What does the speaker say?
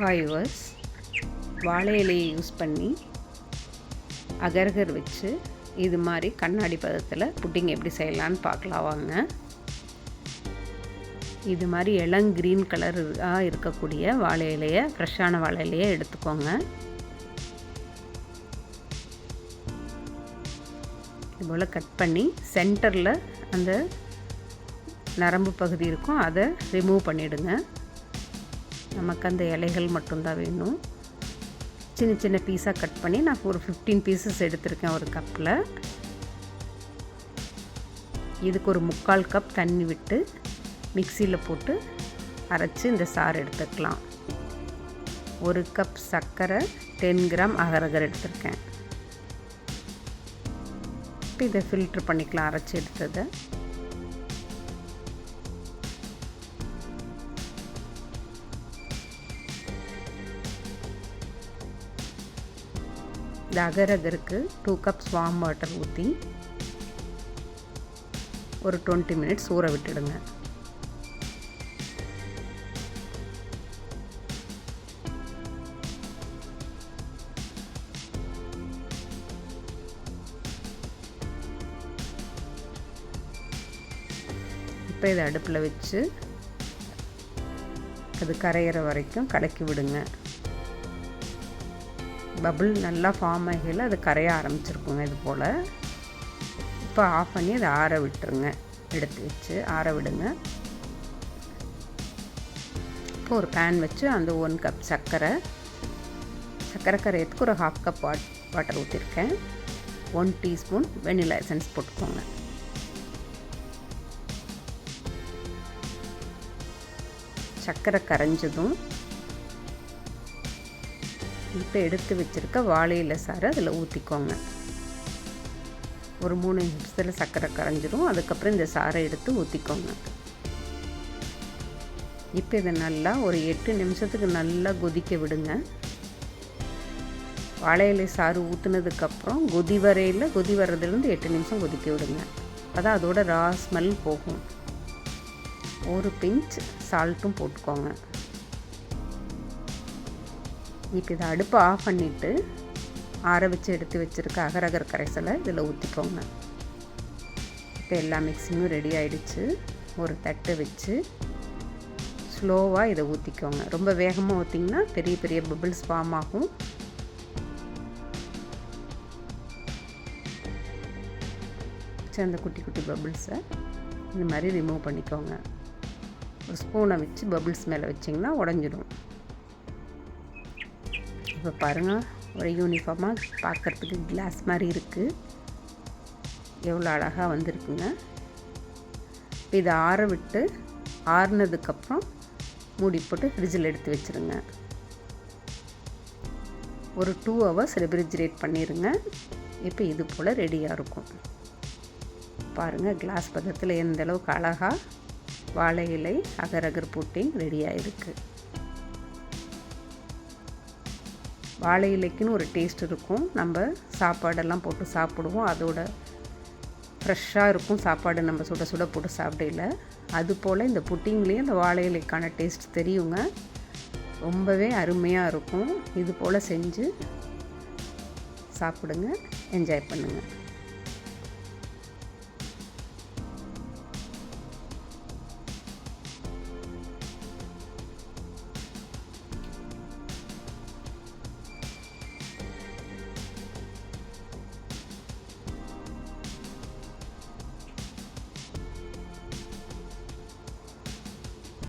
Hi வாழை இலையை use பண்ணி அகர்கர் வச்சு இது மாதிரி கண்ணாடி பதத்தில் புட்டிங் எப்படி செய்யலான்னு பார்க்கலாம் வாங்க. இது மாதிரி இளம் க்ரீன் கலராக இருக்கக்கூடிய வாழை இலையை ஃப்ரெஷ்ஷான வாழை இலையை எடுத்துக்கோங்க. இது போல் கட் பண்ணி சென்டரில் அந்த நரம்பு பகுதி இருக்கும் அதை ரிமூவ் பண்ணிவிடுங்க நமக்கு அந்த இலைகள் மட்டும்தான் வேணும். சின்ன சின்ன பீஸாக கட் பண்ணி நான் ஒரு ஃபிஃப்டீன் பீசஸ் எடுத்திருக்கேன் ஒரு கப்பில் இதுக்கு ஒரு முக்கால் கப் தண்ணி விட்டு மிக்சியில் போட்டு அரைச்சி இந்த சாறு எடுத்துக்கலாம். ஒரு கப் சர்க்கரை டென் கிராம் அகரகர் எடுத்திருக்கேன். இப்போ இதை ஃபில்ட்ரு பண்ணிக்கலாம் அரைச்சி எடுத்ததை. இந்த அகரகருக்கு டூ கப்ஸ் வார்ம் வாட்டர் ஊற்றி ஒரு டுவெண்ட்டி மினிட்ஸ் ஊற விட்டுடுங்க. இப்போ இதை அடுப்பில் வச்சு அது கரையிற வரைக்கும் கலக்கி விடுங்க. பபுள் நல்லா ஃபார்ம் ஆகையில் அது கரைய ஆரம்பிச்சிருக்குங்க இது போல். இப்போ ஆஃப் பண்ணி அதை ஆற விட்டுருங்க. எடுத்து வச்சு ஆற விடுங்க. இப்போ ஒரு பேன் வச்சு அந்த ஒன் கப் சர்க்கரை. சர்க்கரை கரையத்துக்கு ஒரு ஹாஃப் கப் வாட் வாட்டர் ஊற்றிருக்கேன் ஒன் டீஸ்பூன் வெனிலா எசன்ஸ் போட்டுக்கோங்க. சர்க்கரை கரைஞ்சதும் இப்போ எடுத்து வச்சுருக்க வாழையில சாறு அதில் ஊற்றிக்கோங்க ஒரு மூணு நிமிஷத்தில் சர்க்கரை கரைஞ்சிரும். அதுக்கப்புறம் இந்த சாறை எடுத்து ஊற்றிக்கோங்க இப்போ இதை நல்லா ஒரு எட்டு நிமிஷத்துக்கு நல்லா கொதிக்க விடுங்க. வாழையிலை சாறு ஊற்றுனதுக்கப்புறம் கொதி வரையில் கொதி வர்றதுலேருந்து எட்டு நிமிஷம் கொதிக்க விடுங்க. அதான் அதோட ரா ஸ்மெல் போகும். ஒரு பிஞ்ச் சால்ட்டும் போட்டுக்கோங்க. இப்போ இதை அடுப்பை ஆஃப் பண்ணிவிட்டு ஆற வச்சு எடுத்து வச்சுருக்க அகரகர் கரைசலை இதில் ஊற்றிக்கோங்க இப்போ எல்லா மிக்ஸிங்கும் ரெடி ஆகிடுச்சு ஒரு தட்டு வச்சு ஸ்லோவாக இதை ஊற்றிக்கோங்க ரொம்ப வேகமாக ஊற்றிங்கன்னா பெரிய பெரிய பபிள்ஸ் ஃபார்ம் ஆகும். அந்த குட்டி குட்டி பபிள்ஸை இந்த மாதிரி ரிமூவ் பண்ணிக்கோங்க. ஒரு ஸ்பூனை வச்சு பபிள்ஸ் மேலே வச்சிங்கன்னா உடஞ்சிடும். இப்போ பாருங்கள் ஒரு யூனிஃபார்மாக பார்க்குறதுக்கு கிளாஸ் மாதிரி இருக்குது எவ்வளோ அழகாக வந்திருக்குங்க. இப்போ இதை ஆற விட்டு ஆறுனதுக்கப்புறம் மூடி போட்டு ஃப்ரிட்ஜில் எடுத்து வச்சுருங்க. ஒரு டூ ஹவர்ஸ் ரெஃப்ரிஜிரேட் பண்ணிடுங்க இப்போ இது போல் ரெடியாக இருக்கும். பாருங்கள் கிளாஸ் பதத்தில் எந்தளவுக்கு அழகாக வாழை இலை அகரகர் புட்டிங் ரெடியாக இருக்குது வாழை இலைக்குன்னு ஒரு டேஸ்ட் இருக்கும். நம்ம சாப்பாடெல்லாம் போட்டு சாப்பிடுவோம். அதோட ஃப்ரெஷ்ஷாக இருக்கும் சாப்பாடு. நம்ம சுட சுட போட்டு சாப்பிடல அது போல் இந்த புட்டிங்லேயும் அந்த வாழை இலைக்கான டேஸ்ட் தெரியுங்க. ரொம்பவே அருமையாக இருக்கும். இது போல் செஞ்சு சாப்பிடுங்க. என்ஜாய் பண்ணுங்கள்